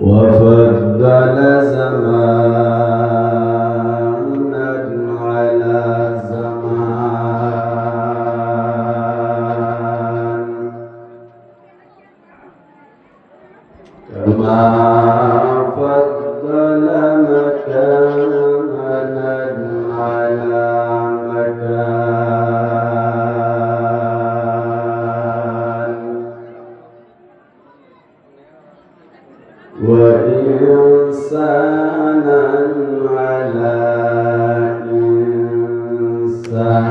وفضل زمان وإنسانا على إنسان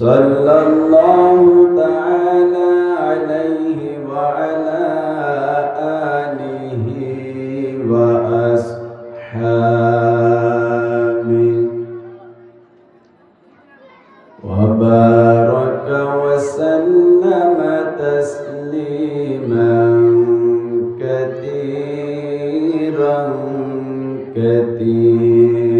صلى الله تعالى عليه وعلى آله وأصحابه. وبارك وسلم تسليما كثيرا كثيرا.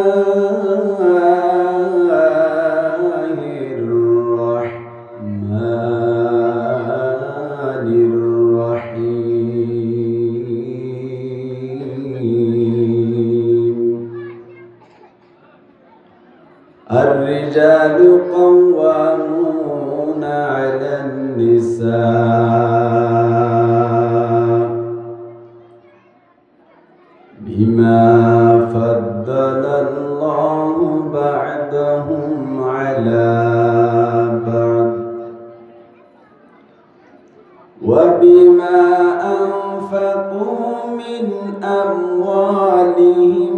الرجال قوامون على النساء. بما فضل الله بعضهم على بعض. وبما أنفقوا من أموالهم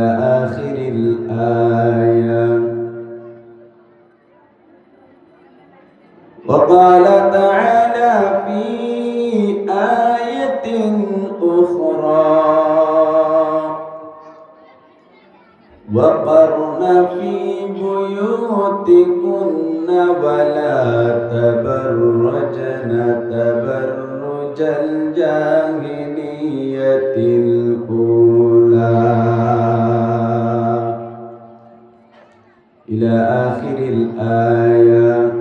إلى آخر الآية. وقال تعالى في آية أخرى وقرن في بيوتكن ولا تبرجن تبرج الجاهلية الأولى الآيات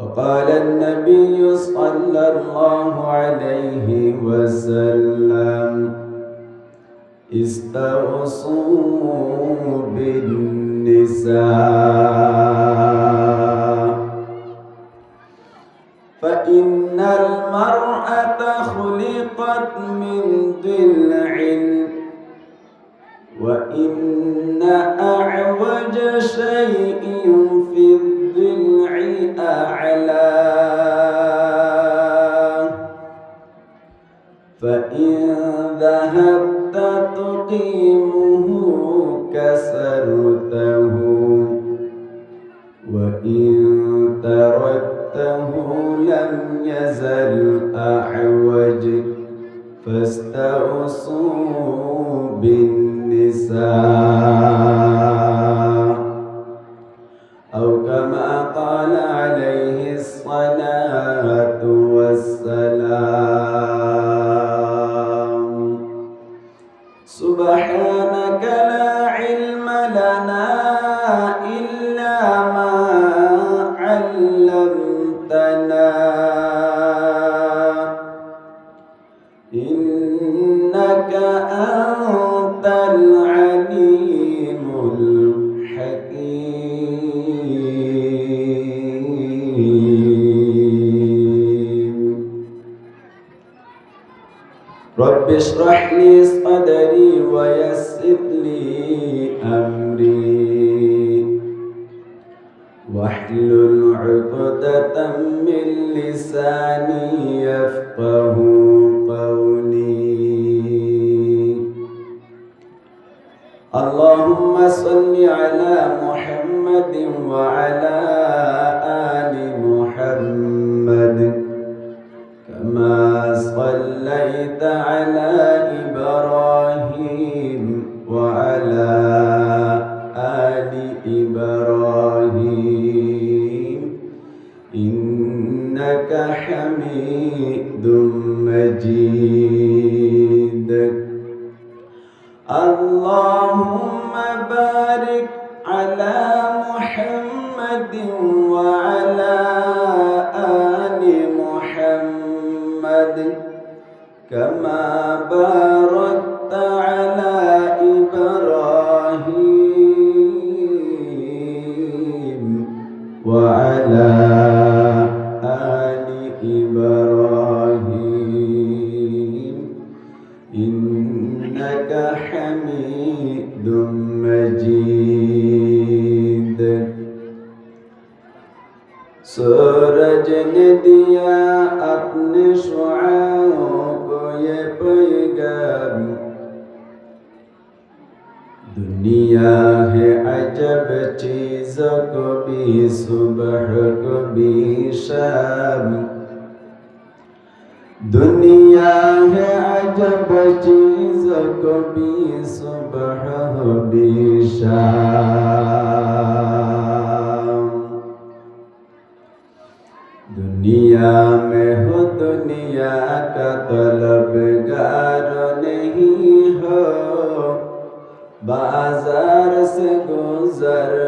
وقال النبي صلى الله عليه وسلم استوصوا بالنساء فاستوصوا رب اشرح لي صدري ويسر لي محمد كما باركت على إبراهيم وعلى सूरज ने दिया अपने शुआओं को ये पैगाम दुनिया है अजब चीज कभी सुबह कभी शाम दुनिया है अजब चीज कभी सुबह कभी शाम दुनिया में हो दुनिया का तलबगार नहीं हो बाजार से गुजर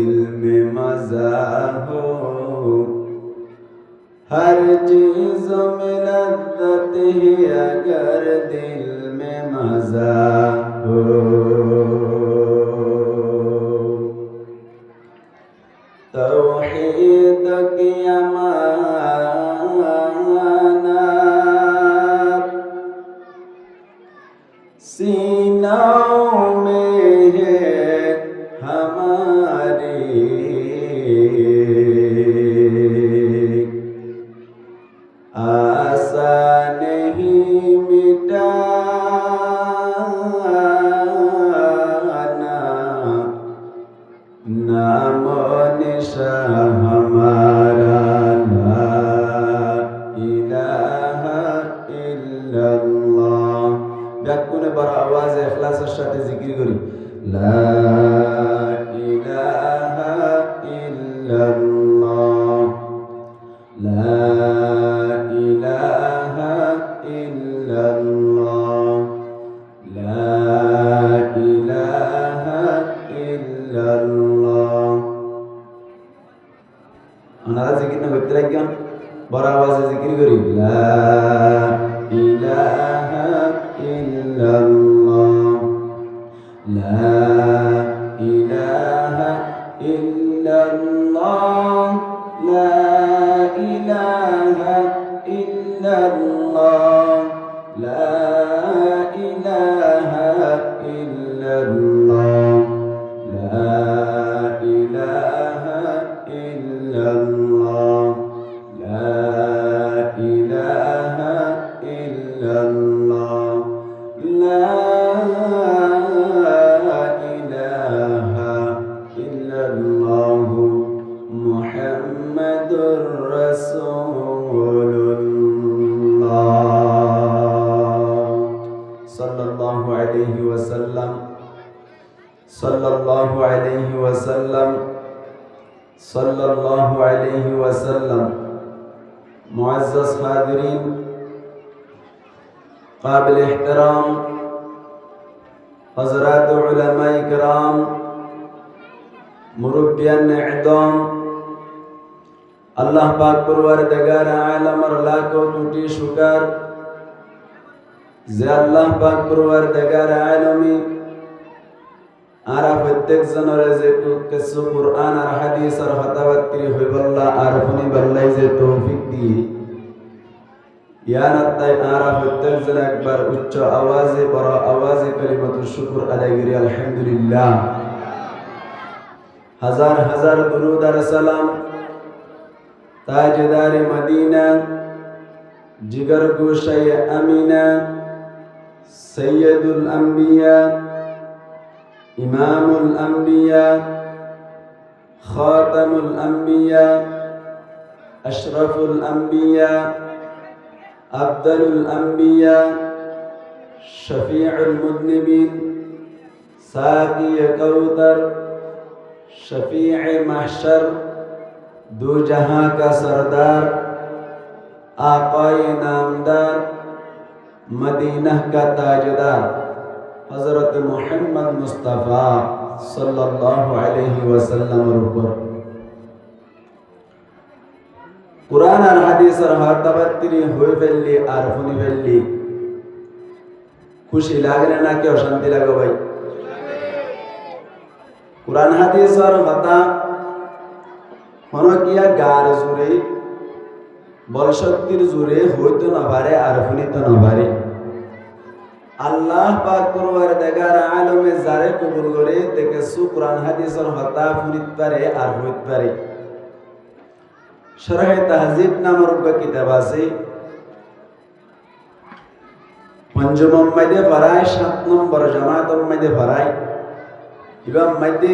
दिल में मजा हो हर चीज में लद्दत है अगर दिल में मजा हो तौहीद की লা ইলাহা ইল্লাল্লাহ লা ইলাহা ইল্লাল্লাহ ওনারা জিকির না করতে লাগবেন বড় আওয়াজে জিকির করি লা La صلى الله عليه وسلم. صلى الله عليه وسلم. صلى الله عليه وسلم. معزز حاضرين قابل احترام حضرات علماء كرام مربيان اعدام الله پاک پروردگار عالم اور لاکھوں ٹوٹی شکر যে আল্লাহ পাক পরওয়ারদিগার আলমী আর প্রত্যেক জনের যে কিছু কোরআন আর হাদিস আর হতাবাত্রি হইবল্লা আর শুনি বল্লাই যে তৌফিক দিয়ে ইয়ানাত তাই আরা প্রত্যেক জন একবার উচ্চ আওয়াজে, বড় আওয়াজে কালিমাতুর শুকর আদায় করি, আলহামদুলিল্লাহ। হাজার হাজার দুরুদ আর সালাম। তাজদার মদিনা, জিগর গোশাই আমিনা سيد الأنبياء إمام الأنبياء خاتم الأنبياء أشرف الأنبياء أبدل الأنبياء شفيع المذنبين ساقي كوثر شفيع محشر دو جہاں کا سردار آقائے نامدار मदीना का ताजदार হজরত মোহাম্মদ মুস্তাফা সাল্লাল্লাহু আলাইহি ওয়াসাল্লামের উপর। কোরআন আর হাদিসের হরতাবাত্তিনি হয়ে ফেললি আর ফোনি ফেললি। খুশি লাগে না কি অশান্তি লাগে ভাই? কোরআন হাদিসের কথা হন কিয়া গার জুড়ে বলশক্তির জুড়ে হইতো না পারে আর শুনিতে না পারে। আল্লাহ পাক করবার দেখার আলমে যারে কবুল করে থেকে সু কোরআন হাদিসের হতা শুনিত পারে আর হইত পারে। তাহজিব কিতাব আছে। পঞ্চম মধ্যে ফরায়, সাত নম্বর জামাত এবং মধ্যে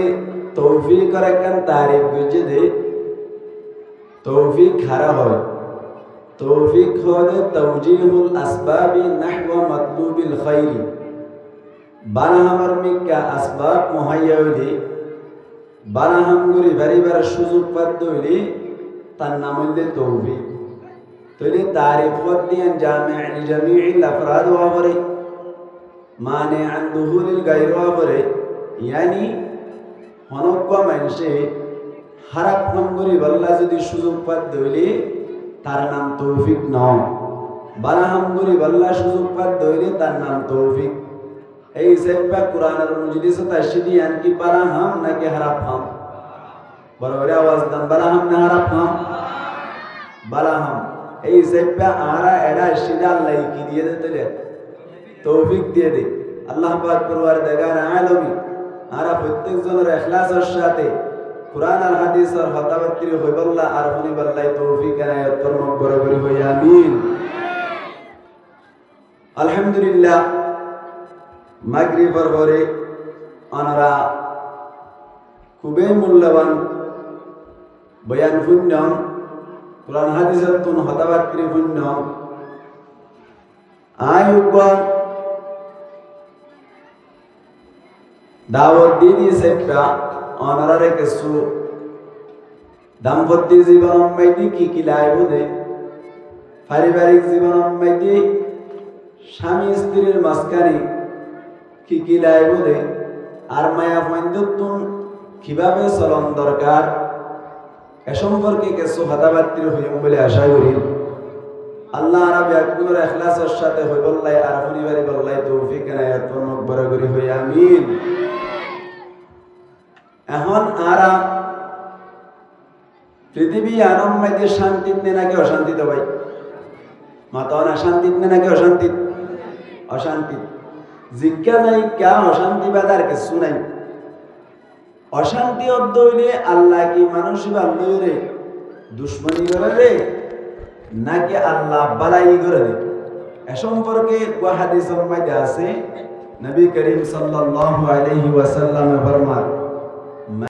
তৌফিকর একখান তারিফ গুজে দে। তৌফিক হারা হয়। তৌফিক হলে তৌজিহুল আসবাবি নাহওয়া মাতলুবিল খাইরি। বানাহামর মিকা আসবাব মুহাইয়া হইলে বানাহামগুড়ি বাড়িবার সুযোগ পাত হইলে, তার নাম হইলে তৌফিক। তৈরি তারিফ দিয়ান জামে জামিল আফরাদ ওয়াবরে মানে আন দুহুলিল গাইর ওয়াবরে ইয়ানি হনজ্ঞ মানুষে হারাপ নম্বরি বল্লা যদি সুযোগ পাত দইলে তার নাম তৌফিক নয়। বারাহামগুরি বল্লা সুযোগ পাত দইলে তার নাম তৌফিক। এই সেব্বা কোরআনের মজলিস তাশিদি আনকি বারাহাম নাকি হারাপ হাম। বড় আওয়াজ দাম বারাহাম না হারাপ হাম? বারাহাম এই সেব্বা আরা এডা সিদা আল্লাহ কি দিয়ে দে দিতে তৌফিক দিয়ে দে। আল্লাহ পাক পরওয়ার দেগার আলমী, আরা প্রত্যেকজনের এখলাসের সাথে কোরআন আর হাদিস আর হতাবাত্তির হইবল্লা আর হনিবল্লাই তৌফিক এনায়ত ফরমাক বরাবরি হই, আমিন। আলহামদুলিল্লাহ, মাগরিবর পরে আমরা খুবই মূল্যবান বয়ান পুণ্য কোরআন হাদিসের তুন হতাবাত্রি পুণ্য আয়ুগণ দাওয়াত দিয়ে একটা অনারারে কিছু দাম্পত্য জীবন মাইতি কি কি লাইব দে পারিবারিক জীবন মাইতি স্বামী স্ত্রীর মাঝখানে কি কি লাইব দে আর মায়া বন্ধুত্বন কীভাবে চলন দরকার? এ সম্পর্কে কিছু হাতাবাত্তির হইম বলে আশা করি। আল্লাহ আরব একগুলোর এখলাসের সাথে হই বললাই আর পরিবারে বললাই তৌফিক এনায়াত ফরমাক বরাবরি হই, আমিন। এখন আরা পৃথিবী আনম মাইতে শান্তিত নে নাকি অশান্তিত ভাই? মাতন অশান্তিত নে নাকি অশান্তিত? অশান্তি জিজ্ঞা নাই কা অশান্তি বাদার কিছু নাই? অশান্তি অদ্দইলে আল্লাহ কি মানুষ বান্ধব রে? দুশ্মনী করে রে? নাকি আল্লাহ বালাই করে রে? এ সম্পর্কে হাদিস মাইতে আছে, নবী করিম সাল্লাল্লাহু আলাইহি ওয়াসাল্লাম ফরমান